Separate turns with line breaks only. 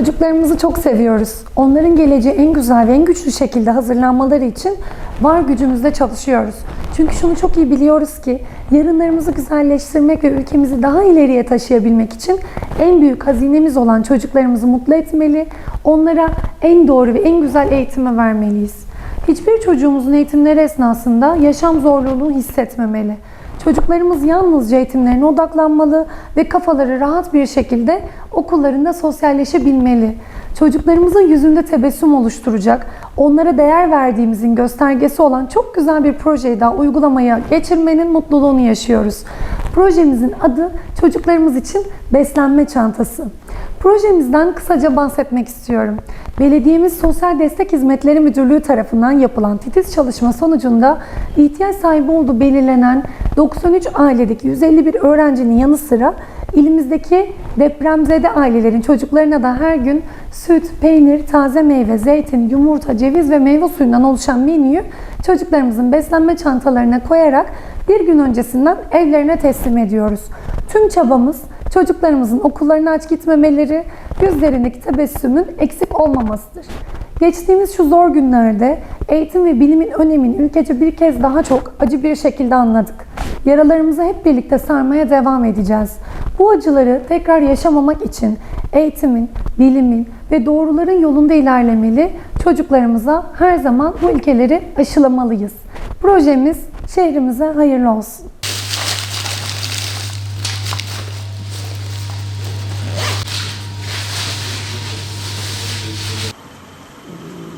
Çocuklarımızı çok seviyoruz. Onların geleceği en güzel ve en güçlü şekilde hazırlanmaları için var gücümüzle çalışıyoruz. Çünkü şunu çok iyi biliyoruz ki yarınlarımızı güzelleştirmek ve ülkemizi daha ileriye taşıyabilmek için en büyük hazinemiz olan çocuklarımızı mutlu etmeli, onlara en doğru ve en güzel eğitimi vermeliyiz. Hiçbir çocuğumuzun eğitimleri esnasında yaşam zorluğunu hissetmemeli. Çocuklarımız yalnızca eğitimlerine odaklanmalı ve kafaları rahat bir şekilde okullarında sosyalleşebilmeli. Çocuklarımızın yüzünde tebessüm oluşturacak, onlara değer verdiğimizin göstergesi olan çok güzel bir projeyi daha uygulamaya geçirmenin mutluluğunu yaşıyoruz. Projemizin adı çocuklarımız için beslenme çantası. Projemizden kısaca bahsetmek istiyorum. Belediyemiz Sosyal Destek Hizmetleri Müdürlüğü tarafından yapılan titiz çalışma sonucunda ihtiyaç sahibi olduğu belirlenen 93 ailedeki 151 öğrencinin yanı sıra ilimizdeki depremzede ailelerin çocuklarına da her gün süt, peynir, taze meyve, zeytin, yumurta, ceviz ve meyve suyundan oluşan menüyü çocuklarımızın beslenme çantalarına koyarak bir gün öncesinden evlerine teslim ediyoruz. Tüm çabamız çocuklarımızın okullarına aç gitmemeleri, yüzlerindeki tebessümün eksik olmamasıdır. Geçtiğimiz şu zor günlerde eğitim ve bilimin önemini ülkece bir kez daha çok acı bir şekilde anladık. Yaralarımızı hep birlikte sarmaya devam edeceğiz. Bu acıları tekrar yaşamamak için eğitimin, bilimin ve doğruların yolunda ilerlemeli, çocuklarımıza her zaman bu ilkeleri aşılamalıyız. Projemiz şehrimize hayırlı olsun.